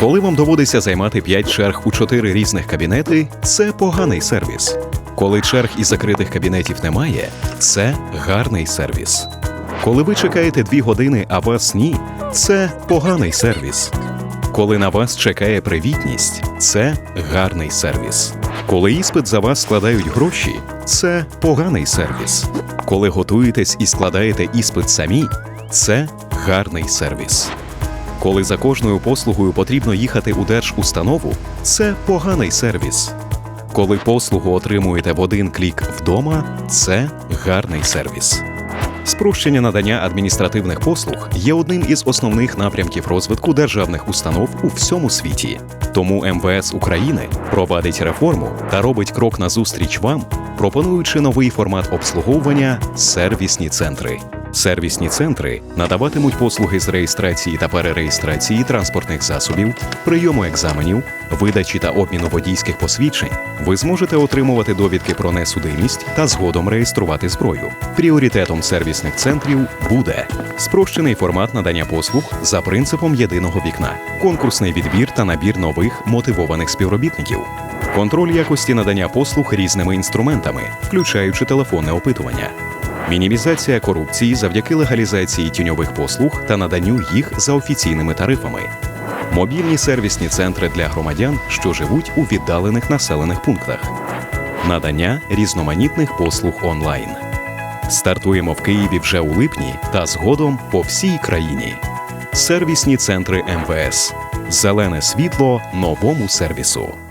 Коли вам доводиться займати 5 черг у 4 різних кабінети, це поганий сервіс. Коли черг і закритих кабінетів немає, це гарний сервіс. Коли ви чекаєте 2 години, а вас ні, це поганий сервіс. Коли на вас чекає привітність, це гарний сервіс. Коли іспит за вас складають гроші, це поганий сервіс. Коли готуєтесь і складаєте іспит самі, це гарний сервіс. Коли за кожною послугою потрібно їхати у держустанову, це поганий сервіс. Коли послугу отримуєте в один клік вдома, це гарний сервіс. Спрощення надання адміністративних послуг є одним із основних напрямків розвитку державних установ у всьому світі. Тому МВС України провадить реформу та робить крок назустріч вам, пропонуючи новий формат обслуговування сервісні центри. Сервісні центри надаватимуть послуги з реєстрації та перереєстрації транспортних засобів, прийому екзаменів, видачі та обміну водійських посвідчень. Ви зможете отримувати довідки про несудимість та згодом реєструвати зброю. Пріоритетом сервісних центрів буде спрощений формат надання послуг за принципом єдиного вікна, конкурсний відбір та набір нових мотивованих співробітників. Контроль якості надання послуг різними інструментами, включаючи телефонне опитування, мінімізація корупції завдяки легалізації тіньових послуг та наданню їх за офіційними тарифами, мобільні сервісні центри для громадян, що живуть у віддалених населених пунктах, надання різноманітних послуг онлайн. Стартуємо в Києві вже у липні та згодом по всій країні. Сервісні центри МВС. Зелене світло новому сервісу.